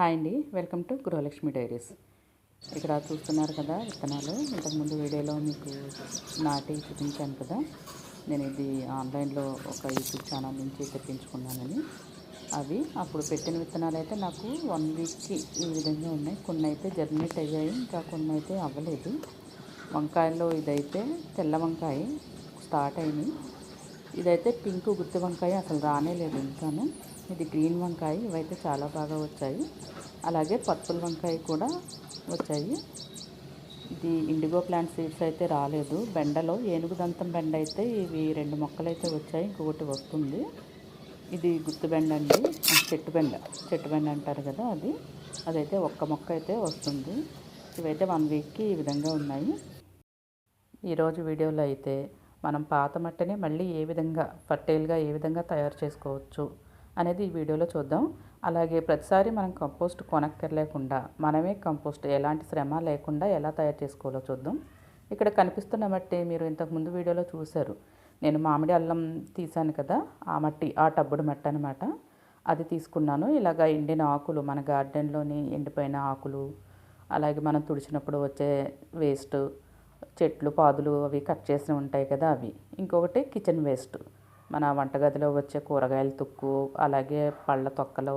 Hi అండి. Welcome to Gruhalakshmi diaries. ఇక్కడ చూస్తున్నారు కదా విత్తనాలు. ఇంతకుముందు వీడియోలో మీకు నాటి చూపించాను కదా. నేను ఇది ఆన్లైన్లో ఒక యూట్యూబ్ ఛానల్ నుంచి తెప్పించుకున్నానని. అవి అప్పుడు పెట్టిన విత్తనాలు అయితే నాకు వన్ వీక్కి ఈ విధంగా ఉన్నాయి. కొన్ని అయితే జర్మినేట్ అయ్యాయి ఇంకా కొన్ని అయితే అవ్వలేదు. వంకాయల్లో ఇదైతే తెల్ల వంకాయ స్టార్ట్ అయినాయి. ఇదైతే పింక్ గుత్తి వంకాయ అసలు రానే లేదు ఇంకాను ఇది గ్రీన్ వంకాయ ఇవైతే చాలా బాగా వచ్చాయి. అలాగే పర్పుల్ వంకాయ కూడా వచ్చాయి. ఇది ఇండిగో ప్లాంట్ సీడ్స్ అయితే రాలేదు. బెండలో ఏనుగు దంతం బెండ అయితే ఇవి రెండు మొక్కలు అయితే వచ్చాయి ఇంకొకటి వస్తుంది. ఇది గుత్తు బెండ అండి. చెట్టు బెండ. చెట్టు బెండ అంటారు కదా అది. అదైతే ఒక్క మొక్క అయితే వస్తుంది. ఇవైతే వన్ వీక్కి ఈ విధంగా ఉన్నాయి. ఈరోజు వీడియోలో అయితే మనం పాత మట్టిని మళ్ళీ ఏ విధంగా ఫర్టైల్గా ఏ విధంగా తయారు చేసుకోవచ్చు అనేది ఈ వీడియోలో చూద్దాం. అలాగే ప్రతిసారి మనం కంపోస్ట్ కొనక్కర్లేకుండా మనమే కంపోస్ట్ ఎలాంటి శ్రమ లేకుండా ఎలా తయారు చేసుకోవాలో చూద్దాం. ఇక్కడ కనిపిస్తున్న మట్టి మీరు ఇంతకుముందు వీడియోలో చూశారు. నేను మామిడి అల్లం తీశాను కదా ఆ మట్టి ఆ టబ్బుడు మట్టి అనమాట అది తీసుకున్నాను. ఇలాగ ఎండిన ఆకులు మన గార్డెన్లోని ఎండిపోయిన ఆకులు అలాగే మనం తుడిచినప్పుడు వచ్చే వేస్ట్ చెట్లు పాదులు అవి కట్ చేసి ఉంటాయి కదా అవి. ఇంకొకటి కిచెన్ వేస్ట్. మన వంటగదిలో వచ్చే కూరగాయల తుక్కు అలాగే పళ్ళ తొక్కలు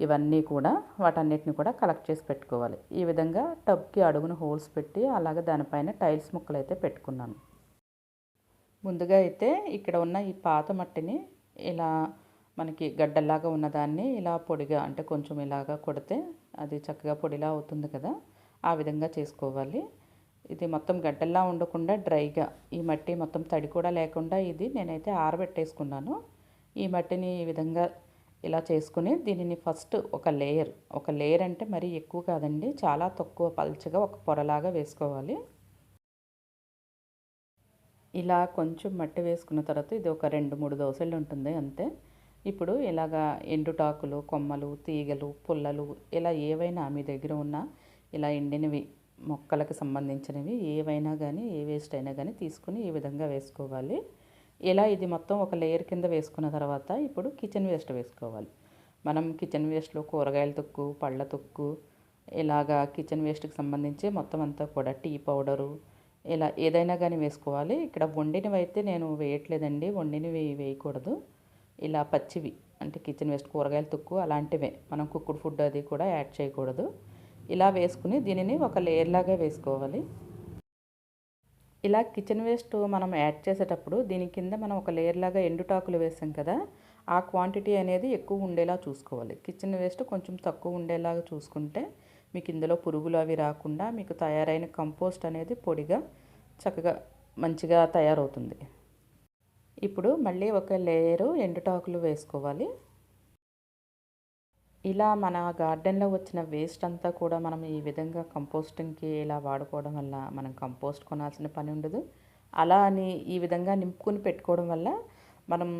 ఇవన్నీ కూడా వాటన్నిటిని కూడా కలెక్ట్ చేసి పెట్టుకోవాలి. ఈ విధంగా టబ్కి అడుగున హోల్స్ పెట్టి అలాగే దానిపైన టైల్స్ ముక్కలు అయితే పెట్టుకున్నాను. ముందుగా అయితే ఇక్కడ ఉన్న ఈ పాత మట్టిని ఇలా మనకి గడ్డల్లాగా ఉన్నదాన్ని ఇలా పొడిగా అంటే కొంచెం ఇలాగా కొడితే అది చక్కగా పొడిలా అవుతుంది కదా. ఆ విధంగా చేసుకోవాలి. ఇది మొత్తం గడ్డల్లా ఉండకుండా డ్రైగా ఈ మట్టి మొత్తం తడి కూడా లేకుండా ఇది నేనైతే ఆరబెట్టేసుకున్నాను. ఈ మట్టిని ఈ విధంగా ఇలా చేసుకుని దీనిని ఫస్ట్ ఒక లేయర్ ఒక లేయర్ అంటే మరీ ఎక్కువ కాదండి చాలా తక్కువ పల్చగా ఒక పొరలాగా వేసుకోవాలి. ఇలా కొంచెం మట్టి వేసుకున్న తర్వాత ఇది ఒక రెండు మూడు దోశలు ఉంటుంది అంతే. ఇప్పుడు ఇలాగా ఎండుటాకులు కొమ్మలు తీగలు పుల్లలు ఇలా ఏవైనా మీ దగ్గర ఉన్న ఇలా ఎండినవి మొక్కలకు సంబంధించినవి ఏవైనా కానీ ఏ వేస్ట్ అయినా కానీ తీసుకుని ఈ విధంగా వేసుకోవాలి. ఇలా ఇది మొత్తం ఒక లేయర్ కింద వేసుకున్న తర్వాత ఇప్పుడు కిచెన్ వేస్ట్ వేసుకోవాలి. మనం కిచెన్ వేస్ట్లో కూరగాయల తొక్కు పళ్ళ తొక్కు ఇలాగా కిచెన్ వేస్ట్కి సంబంధించి మొత్తం అంతా కూడా టీ పౌడరు ఇలా ఏదైనా కానీ వేసుకోవాలి. ఇక్కడ వండినవి అయితే నేను వేయట్లేదండి. వండినవి వేయకూడదు. ఇలా పచ్చివి అంటే కిచెన్ వేస్ట్ కూరగాయల తొక్కు అలాంటివే. మనం కుక్కుడు ఫుడ్ అది కూడా యాడ్ చేయకూడదు. ఇలా వేసుకుని దీనిని ఒక లేయర్ లాగా వేసుకోవాలి. ఇలా కిచెన్ వేస్ట్ మనం యాడ్ చేసేటప్పుడు దీని కింద మనం ఒక లేయర్ లాగా ఎండుటాకులు వేసాం కదా ఆ క్వాంటిటీ అనేది ఎక్కువ ఉండేలా చూసుకోవాలి. కిచెన్ వేస్ట్ కొంచెం తక్కువ ఉండేలాగా చూసుకుంటే మీకు ఇందులో పురుగులు అవి రాకుండా మీకు తయారైన కంపోస్ట్ అనేది పొడిగా చక్కగా మంచిగా తయారవుతుంది. ఇప్పుడు మళ్ళీ ఒక లేయరు ఎండుటాకులు వేసుకోవాలి. ఇలా మన గార్డెన్లో వచ్చిన వేస్ట్ అంతా కూడా మనం ఈ విధంగా కంపోస్టింగ్కి ఇలా వాడుకోవడం వల్ల మనం కంపోస్ట్ కొనాల్సిన పని ఉండదు. అలా అని ఈ విధంగా నింపుకొని పెట్టుకోవడం వల్ల మనం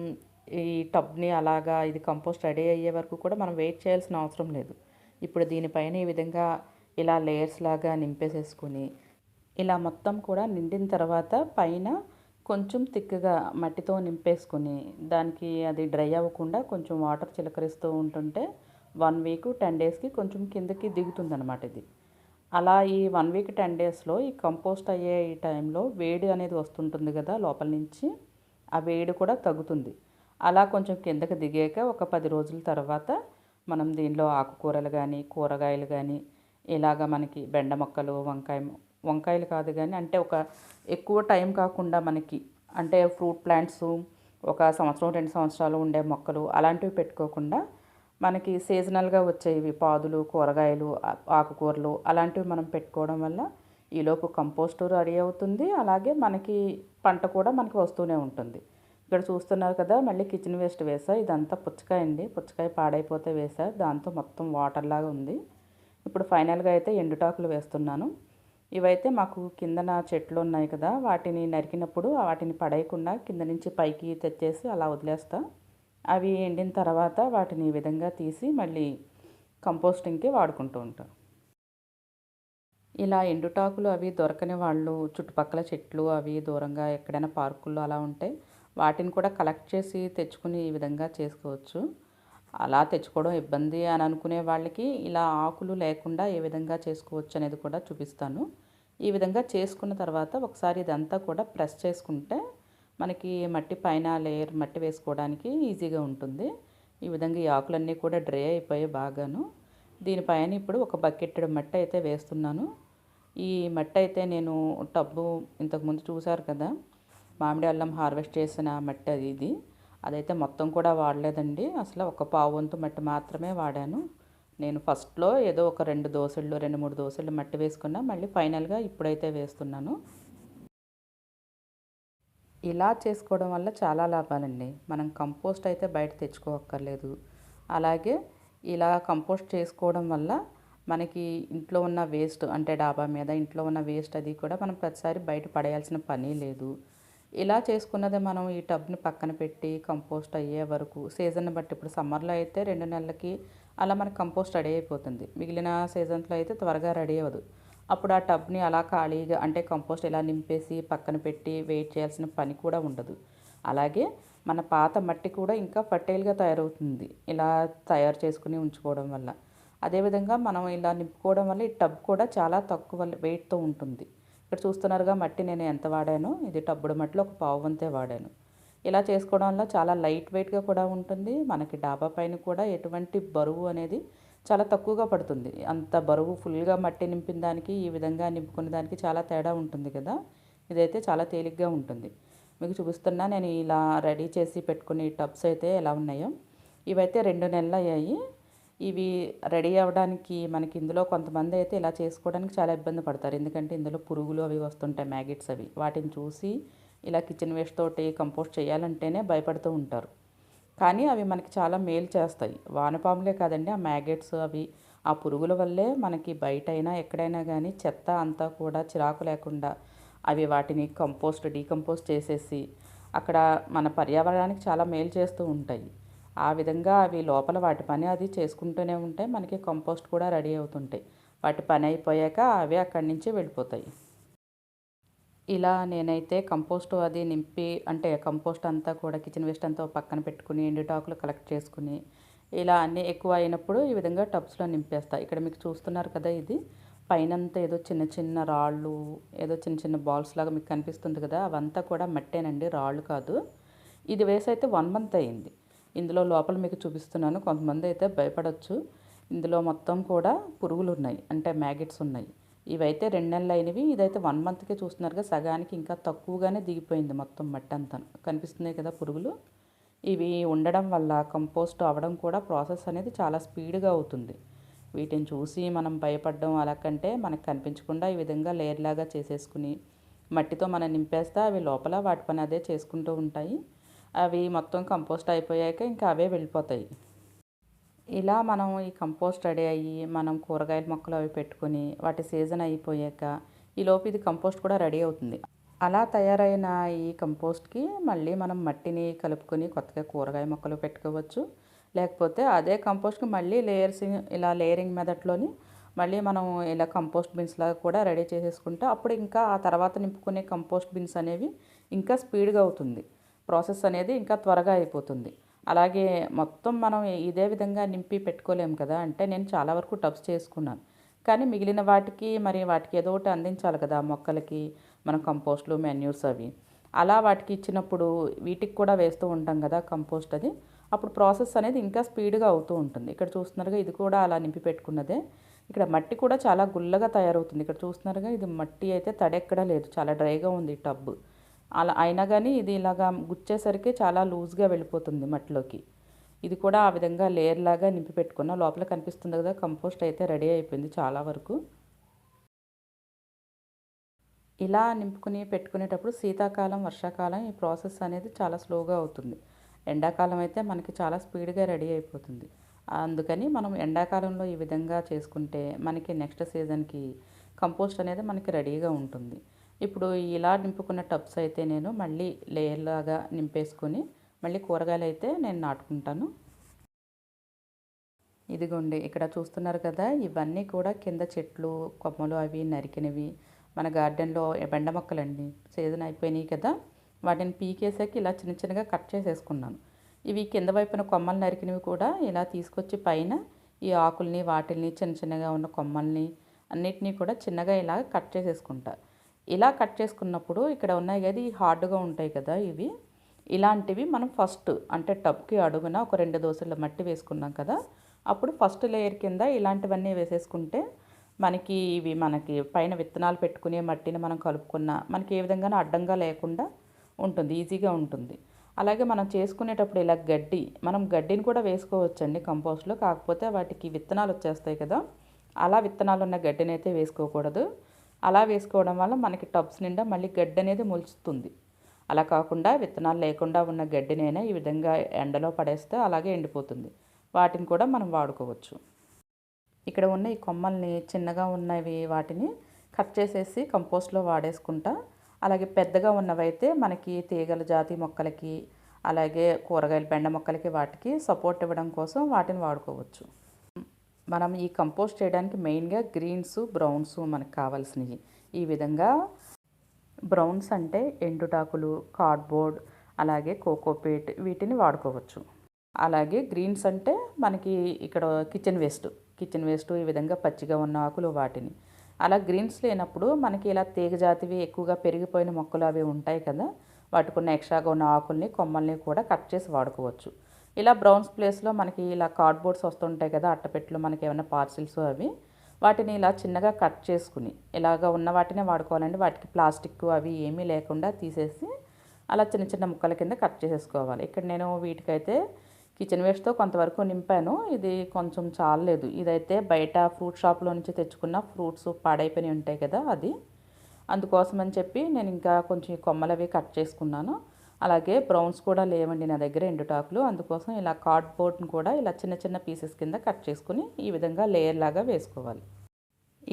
ఈ టబ్ని అలాగా ఇది కంపోస్ట్ రెడీ అయ్యే వరకు కూడా మనం వెయిట్ చేయాల్సిన అవసరం లేదు. ఇప్పుడు దీనిపైన ఈ విధంగా ఇలా లేయర్స్ లాగా నింపేసేసుకొని ఇలా మొత్తం కూడా నిండిన తర్వాత పైన కొంచెం తిక్కుగా మట్టితో నింపేసుకొని దానికి అది డ్రై అవ్వకుండా కొంచెం వాటర్ చిలకరిస్తూ ఉంటుంటే వన్ వీక్ టెన్ డేస్కి కొంచెం కిందకి దిగుతుంది అనమాట ఇది. అలా ఈ వన్ వీక్ టెన్ డేస్లో ఈ కంపోస్ట్ అయ్యే ఈ టైంలో వేడి అనేది వస్తుంటుంది కదా లోపల నుంచి ఆ వేడి కూడా తగ్గుతుంది. అలా కొంచెం కిందకి దిగాక ఒక పది రోజుల తర్వాత మనం దీనిలో ఆకుకూరలు కానీ కూరగాయలు కానీ ఇలాగ మనకి బెండ మొక్కలు వంకాయ వంకాయలు కాదు కానీ అంటే ఒక ఎక్కువ టైం కాకుండా మనకి అంటే ఫ్రూట్ ప్లాంట్స్ ఒక సంవత్సరం రెండు సంవత్సరాలు ఉండే మొక్కలు అలాంటివి పెట్టుకోకుండా మనకి సీజనల్గా వచ్చేవి పాదులు కూరగాయలు ఆకుకూరలు అలాంటివి మనం పెట్టుకోవడం వల్ల ఈలోపు కంపోస్ట్ రెడీ అవుతుంది. అలాగే మనకి పంట కూడా మనకి వస్తూనే ఉంటుంది. ఇక్కడ చూస్తున్నారు కదా మళ్ళీ కిచెన్ వేస్ట్ వేసా. ఇదంతా పుచ్చకాయ అండి. పుచ్చకాయ పాడైపోతే వేసా. దాంతో మొత్తం వాటర్ లాగా ఉంది. ఇప్పుడు ఫైనల్గా అయితే ఎండుటాకులు వేస్తున్నాను. ఇవైతే మాకు కిందన చెట్లు ఉన్నాయి కదా వాటిని నరికినప్పుడు వాటిని పడేయకుండా కింద నుంచి పైకి తెచ్చేసి అలా వదిలేస్తాను అవి ఎండిన తర్వాత వాటిని ఈ విధంగా తీసి మళ్ళీ కంపోస్టింగ్కి వాడుకుంటూ ఉంటాం. ఇలా ఎండుటాకులు అవి దొరకని వాళ్ళు చుట్టుపక్కల చెట్లు అవి దూరంగా ఎక్కడైనా పార్కుల్లో అలా ఉంటే వాటిని కూడా కలెక్ట్ చేసి తెచ్చుకుని ఈ విధంగా చేసుకోవచ్చు. అలా తెచ్చుకోవడం ఇబ్బంది అని అనుకునే వాళ్ళకి ఇలా ఆకులు లేకుండా ఏ విధంగా చేసుకోవచ్చు అనేది కూడా చూపిస్తాను. ఈ విధంగా చేసుకున్న తర్వాత ఒకసారి ఇదంతా కూడా ప్రెస్ చేసుకుంటే మనకి మట్టి పైన లేయర్ మట్టి వేసుకోవడానికి ఈజీగా ఉంటుంది. ఈ విధంగా ఈ ఆకులన్నీ కూడా డ్రై అయిపోయాయి బాగాను. దీనిపైన ఇప్పుడు ఒక బకెట్ మట్టి అయితే వేస్తున్నాను. ఈ మట్టి అయితే నేను టబ్బు ఇంతకుముందు చూశారు కదా మామిడి అల్లం హార్వెస్ట్ చేసిన మట్టి అది ఇది. అదైతే మొత్తం కూడా వాడలేదండి. అసలు ఒక పావు వంతు మట్టి మాత్రమే వాడాను. నేను ఫస్ట్లో ఏదో ఒక రెండు దోశలు రెండు మూడు దోశలు మట్టి వేసుకున్నా మళ్ళీ ఫైనల్గా ఇప్పుడైతే వేస్తున్నాను. ఇలా చేసుకోవడం వల్ల చాలా లాభాలండి. మనం కంపోస్ట్ అయితే బయట తెచ్చుకోక్కర్లేదు. అలాగే ఇలా కంపోస్ట్ చేసుకోవడం వల్ల మనకి ఇంట్లో ఉన్న వేస్ట్ అంటే డాబా మీద ఇంట్లో ఉన్న వేస్ట్ అది కూడా మనం ప్రతిసారి బయట పడేయాల్సిన పని లేదు. ఇలా చేసుకున్నదే మనం ఈ టబ్ని పక్కన పెట్టి కంపోస్ట్ అయ్యే వరకు సీజన్ బట్టి ఇప్పుడు సమ్మర్లో అయితే రెండు నెలలకి అలా మనకి కంపోస్ట్ రెడీ అయిపోతుంది. మిగిలిన సీజన్స్లో అయితే త్వరగా రెడీ అవ్వదు. అప్పుడు ఆ టబ్ని అలా ఖాళీగా అంటే కంపోస్ట్ ఇలా నింపేసి పక్కన పెట్టి వెయిట్ చేయాల్సిన పని కూడా ఉండదు. అలాగే మన పాత మట్టి కూడా ఇంకా ఫర్టైల్గా తయారవుతుంది. ఇలా తయారు చేసుకుని ఉంచుకోవడం వల్ల. అదేవిధంగా మనం ఇలా నింపుకోవడం వల్ల ఈ టబ్ కూడా చాలా తక్కువ వెయిట్తో ఉంటుంది. ఇక్కడ చూస్తున్నారుగా మట్టి నేను ఎంత వాడానో ఇది టబ్బుడు మట్టిలో ఒక పావు వంతే వాడాను. ఇలా చేసుకోవడం వల్ల చాలా లైట్ వెయిట్గా కూడా ఉంటుంది. మనకి డాబా పైన కూడా ఎటువంటి బరువు అనేది చాలా తక్కువగా పడుతుంది. అంత బరువు ఫుల్గా మట్టి నింపిన దానికి ఈ విధంగా నింపుకునే దానికి చాలా తేడా ఉంటుంది కదా. ఇదైతే చాలా తేలిగ్గా ఉంటుంది. మీకు చూపిస్తున్నా నేను ఇలా రెడీ చేసి పెట్టుకునే టబ్స్ అయితే ఎలా ఉన్నాయో. ఇవైతే రెండు నెలలు అయ్యాయి. ఇవి రెడీ అవ్వడానికి మనకి ఇందులో కొంతమంది అయితే ఇలా చేసుకోవడానికి చాలా ఇబ్బంది పడతారు. ఎందుకంటే ఇందులో పురుగులు అవి వస్తుంటాయి మ్యాగెట్స్ అవి. వాటిని చూసి ఇలా కిచెన్ వేస్ట్ తోటి కంపోస్ట్ చేయాలంటేనే భయపడుతూ ఉంటారు. కానీ అవి మనకి చాలా మేలు చేస్తాయి. వానపాములే కాదండి ఆ మ్యాగెట్స్ అవి ఆ పురుగుల వల్లే మనకి బయట అయినా ఎక్కడైనా కానీ చెత్త అంతా కూడా చిరాకు లేకుండా అవి వాటిని కంపోస్ట్ డీకంపోస్ట్ చేసేసి అక్కడ మన పర్యావరణానికి చాలా మేలు చేస్తూ ఉంటాయి. ఆ విధంగా అవి లోపల వాటి పని అది చేసుకుంటూనే ఉంటాయి మనకి కంపోస్ట్ కూడా రెడీ అవుతుంటాయి. వాటి పని అయిపోయాక అవి అక్కడి నుంచి వెళ్ళిపోతాయి. ఇలా నేనైతే కంపోస్ట్ అది నింపి అంటే కంపోస్ట్ అంతా కూడా కిచెన్ వేస్ట్ అంతా పక్కన పెట్టుకుని ఎండుటాకులు కలెక్ట్ చేసుకుని ఇలా అన్నీ ఎక్కువ అయినప్పుడు ఈ విధంగా టబ్స్లో నింపేస్తా. ఇక్కడ మీకు చూస్తున్నారు కదా ఇది. పైనంతా ఏదో చిన్న చిన్న రాళ్ళు ఏదో చిన్న చిన్న బాల్స్ లాగా మీకు కనిపిస్తుంది కదా అవంతా కూడా మట్టేనండి రాళ్ళు కాదు. ఇది వేసి అయితే వన్ మంత్ అయింది. ఇందులో లోపల మీకు చూపిస్తున్నాను కొంతమంది అయితే భయపడవచ్చు ఇందులో మొత్తం కూడా పురుగులు ఉన్నాయి అంటే మ్యాగెట్స్ ఉన్నాయి. ఇవైతే రెండు నెలలు అయినవి. ఇదైతే వన్ మంత్కే చూస్తున్నారుగా. సగానికి ఇంకా తక్కువగానే దిగిపోయింది మొత్తం మట్టి అంతా. కనిపిస్తున్నాయి కదా పురుగులు. ఇవి ఉండడం వల్ల కంపోస్ట్ అవ్వడం కూడా ప్రాసెస్ అనేది చాలా స్పీడ్గా అవుతుంది. వీటిని చూసి మనం భయపడడం అలా కంటే మనకు కనిపించకుండా ఈ విధంగా లేర్లాగా చేసేసుకుని మట్టితో మనం నింపేస్తే అవి లోపల వాటి పని అదే చేసుకుంటూ ఉంటాయి. అవి మొత్తం కంపోస్ట్ అయిపోయాక ఇంకా అవే వెళ్ళిపోతాయి. ఇలా మనం ఈ కంపోస్ట్ రెడీ అయ్యి మనం కూరగాయల మొక్కలు అవి పెట్టుకొని వాటి సీజన్ అయిపోయాక ఈ లోపు ఇది కంపోస్ట్ కూడా రెడీ అవుతుంది. అలా తయారైన ఈ కంపోస్ట్కి మళ్ళీ మనం మట్టిని కలుపుకొని కొత్తగా కూరగాయ మొక్కలు పెట్టుకోవచ్చు. లేకపోతే అదే కంపోస్ట్కి మళ్ళీ లేయర్స్ ఇలా లేయరింగ్ మెథడ్లోని మళ్ళీ మనం ఇలా కంపోస్ట్ బిన్స్ లాగా కూడా రెడీ చేసేసుకుంటే అప్పుడు ఇంకా ఆ తర్వాత నింపుకునే కంపోస్ట్ బిన్స్ అనేవి ఇంకా స్పీడ్గా అవుతుంది. ప్రాసెస్ అనేది ఇంకా త్వరగా అయిపోతుంది. అలాగే మొత్తం మనం ఇదే విధంగా నింపి పెట్టుకోలేము కదా. అంటే నేను చాలా వరకు టబ్స్ చేసుకున్నాను. కానీ మిగిలిన వాటికి మరి వాటికి ఏదో ఒకటి అందించాలి కదా మొక్కలకి మన కంపోస్ట్లు మెన్యూస్ అవి. అలా వాటికి ఇచ్చినప్పుడు వీటికి కూడా వేస్తూ ఉంటాం కదా కంపోస్ట్ అది. అప్పుడు ప్రాసెస్ అనేది ఇంకా స్పీడ్గా అవుతూ ఉంటుంది. ఇక్కడ చూస్తున్నారుగా ఇది కూడా అలా నింపి పెట్టుకున్నదే. ఇక్కడ మట్టి కూడా చాలా గుల్లగా తయారవుతుంది. ఇక్కడ చూస్తున్నారుగా ఇది మట్టి అయితే తడెక్కడా లేదు. చాలా డ్రైగా ఉంది ఈ టబ్. అలా అయినా కానీ ఇది ఇలాగా గుచ్చేసరికి చాలా లూజ్గా వెళ్ళిపోతుంది మట్టిలోకి. ఇది కూడా ఆ విధంగా లేయర్ లాగా నింపి పెట్టుకున్న లోపల కనిపిస్తుంది కదా కంపోస్ట్ అయితే రెడీ అయిపోయింది చాలా వరకు. ఇలా నింపుకుని పెట్టుకునేటప్పుడు శీతాకాలం వర్షాకాలం ఈ ప్రాసెస్ అనేది చాలా స్లోగా అవుతుంది. ఎండాకాలం అయితే మనకి చాలా స్పీడ్గా రెడీ అయిపోతుంది. అందుకని మనం ఎండాకాలంలో ఈ విధంగా చేసుకుంటే మనకి నెక్స్ట్ సీజన్కి కంపోస్ట్ అనేది మనకి రెడీగా ఉంటుంది. ఇప్పుడు ఇలా నింపుకున్న టబ్స్ అయితే నేను మళ్ళీ లేయర్ లాగా నింపేసుకొని మళ్ళీ కూరగాయలు అయితే నేను నాటుకుంటాను. ఇదిగోండి ఇక్కడ చూస్తున్నారు కదా ఇవన్నీ కూడా కింద చెట్లు కొమ్మలు అవి నరికినవి. మన గార్డెన్లో బెండ మొక్కలండి సీజన్ అయిపోయినాయి కదా వాటిని పీకేసాక ఇలా చిన్న చిన్నగా కట్ చేసేసుకున్నాను. ఇవి కింద వైపున కొమ్మలు నరికినవి కూడా ఇలా తీసుకొచ్చి పైన ఈ ఆకుల్ని వాటిల్ని చిన్న చిన్నగా ఉన్న కొమ్మల్ని అన్నిటినీ కూడా చిన్నగా ఇలా కట్ చేసేసుకుంటా. ఇలా కట్ చేసుకున్నప్పుడు ఇక్కడ ఉన్నాయి కదా ఈ హార్డ్గా ఉంటాయి కదా ఇవి. ఇలాంటివి మనం ఫస్ట్ అంటే టబ్కి అడుగున ఒక రెండు దోశల మట్టి వేసుకున్నాం కదా అప్పుడు ఫస్ట్ లేయర్ కింద ఇలాంటివన్నీ వేసేసుకుంటే మనకి ఇవి మనకి పైన విత్తనాలు పెట్టుకునే మట్టిని మనం కలుపుకున్న మనకి ఏ విధంగా అడ్డంగా లేకుండా ఉంటుంది ఈజీగా ఉంటుంది. అలాగే మనం చేసుకునేటప్పుడు ఇలా గడ్డి మనం గడ్డిని కూడా వేసుకోవచ్చండి కంపోస్ట్లో కాకపోతే వాటికి విత్తనాలు వచ్చేస్తాయి కదా అలా విత్తనాలు ఉన్న గడ్డిని అయితే వేసుకోకూడదు. అలా వేసుకోవడం వల్ల మనకి టబ్స్ నిండా మళ్ళీ గడ్డి అనేది మొలుస్తుంది. అలా కాకుండా విత్తనాలు లేకుండా ఉన్న గడ్డినైనా ఈ విధంగా ఎండలో పడేస్తే అలాగే ఎండిపోతుంది. వాటిని కూడా మనం వాడుకోవచ్చు. ఇక్కడ ఉన్న ఈ కొమ్మల్ని చిన్నగా ఉన్నవి వాటిని కట్ చేసేసి కంపోస్ట్లో వాడేసుకుంటా అలాగే పెద్దగా ఉన్నవైతే మనకి తీగల జాతి మొక్కలకి అలాగే కూరగాయల బెండ మొక్కలకి వాటికి సపోర్ట్ ఇవ్వడం కోసం వాటిని వాడుకోవచ్చు. మనం ఈ కంపోస్ట్ చేయడానికి మెయిన్గా గ్రీన్స్ బ్రౌన్స్ మనకు కావాల్సినవి. ఈ విధంగా బ్రౌన్స్ అంటే ఎండుటాకులు కార్డ్బోర్డ్ అలాగే కోకోపీట్ వీటిని వాడుకోవచ్చు. అలాగే గ్రీన్స్ అంటే మనకి ఇక్కడ కిచెన్ వేస్ట్. కిచెన్ వేస్ట్ ఈ విధంగా పచ్చిగా ఉన్న ఆకులు వాటిని. అలా గ్రీన్స్ లేనప్పుడు మనకి ఇలా తీగ జాతివి ఎక్కువగా పెరిగిపోయిన మొక్కలు అవి ఉంటాయి కదా వాటికి ఉన్న ఎక్స్ట్రాగా ఉన్న ఆకుల్ని కొమ్మల్ని కూడా కట్ చేసి వాడుకోవచ్చు. ఇలా బ్రౌన్స్ ప్లేస్లో మనకి ఇలా కార్డ్బోర్డ్స్ వస్తుంటాయి కదా అట్టపెట్లు మనకి ఏమైనా పార్సిల్స్ అవి వాటిని ఇలా చిన్నగా కట్ చేసుకుని ఇలాగ ఉన్న వాటినే వాడుకోవాలండి. వాటికి ప్లాస్టిక్ అవి ఏమీ లేకుండా తీసేసి అలా చిన్న చిన్న ముక్కల కింద కట్ చేసేసుకోవాలి. ఇక్కడ నేను వీటికైతే కిచెన్ వేస్ట్తో కొంతవరకు నింపాను. ఇది కొంచెం చాలలేదు. ఇదైతే బయట ఫ్రూట్ షాప్లో నుంచి తెచ్చుకున్న ఫ్రూట్స్ పాడైపోయినవి ఉంటాయి కదా అది. అందుకోసం అని చెప్పి నేను ఇంకా కొంచెం కొమ్మలు అవి కట్ చేసుకున్నాను. అలాగే బ్రౌన్స్ కూడా లేవండి నా దగ్గర ఎండుటాకులు అందుకోసం ఇలా కార్డ్బోర్డ్ని కూడా ఇలా చిన్న చిన్న పీసెస్ కింద కట్ చేసుకుని ఈ విధంగా లేయర్ లాగా వేసుకోవాలి.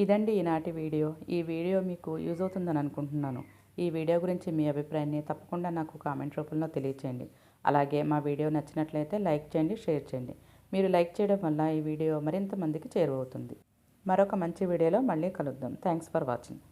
ఇదండి ఈనాటి వీడియో. ఈ వీడియో మీకు యూజ్ అవుతుందని అనుకుంటున్నాను. ఈ వీడియో గురించి మీ అభిప్రాయాన్ని తప్పకుండా నాకు కామెంట్ రూపంలో తెలియచేయండి. అలాగే మా వీడియో నచ్చినట్లయితే లైక్ చేయండి షేర్ చేయండి. మీరు లైక్ చేయడం వల్ల ఈ వీడియో మరింత మందికి చేరువవుతుంది. మరొక మంచి వీడియోలో మళ్ళీ కలుద్దాం. Thanks for watching